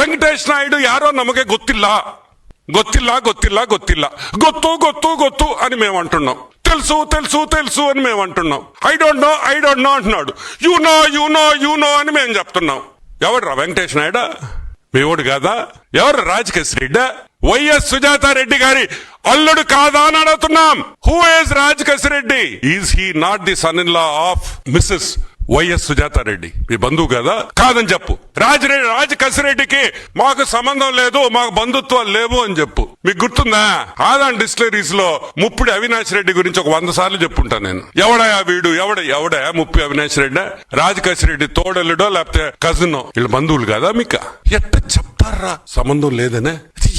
ವೆಂಕಟೇಶ್ ನಾಯ್ಡು ಯಾರೋ ನಮಗೆ ಗೊತ್ತಿಲ್ಲ ಗೊತ್ತಿಲ್ಲ ಗೊತ್ತಿಲ್ಲ ಗೊತ್ತಿಲ್ಲ ಗೊತ್ತು ಗೊತ್ತು ಗೊತ್ತು అని మేము అంటున్నాం తెలుసు తెలుసు తెలుసు అని మేము అంటున్నాం I don't know I don't know అంటున్నాడు you know you know you know అని మేము చెప్తున్నాం ఎవడ్రా వెంకటేష్ నాయుడు మీ ఓడు కాదా ఎవరు రాజకేశ్ రెడ్డి వైఎస్ సుజాత రెడ్డి గారి అల్లుడు కాదా అని అడుగుతున్నాం who is Rajakesh Reddy is he not the son in law of Mrs YS Sujatha Reddy. మీ బంధువు కదా? కాదని చెప్పు. రాజరెడ్డి రాజ కసిరెడ్డికి మాకు సంబంధం లేదు మాకు బంధుత్వాలు లేవు అని చెప్పు. మీకు గుర్తుందా? ఆదాన్ డిస్టిలరీస్లో ముప్పుడు అవినాష్ రెడ్డి గురించి ఒక వంద సార్లు చెప్పుంటా నేను. ఎవడా వీడు? ఎవడ ఎవడా? ముప్పి అవినాష్ రెడ్డి? రాజ కసిరెడ్డి తోడల్లుడో లేకపోతే కజిన్ వీళ్ళ బంధువులు కదా మీకు? ఎట్ట చెప్తారా సంబంధం లేదనే?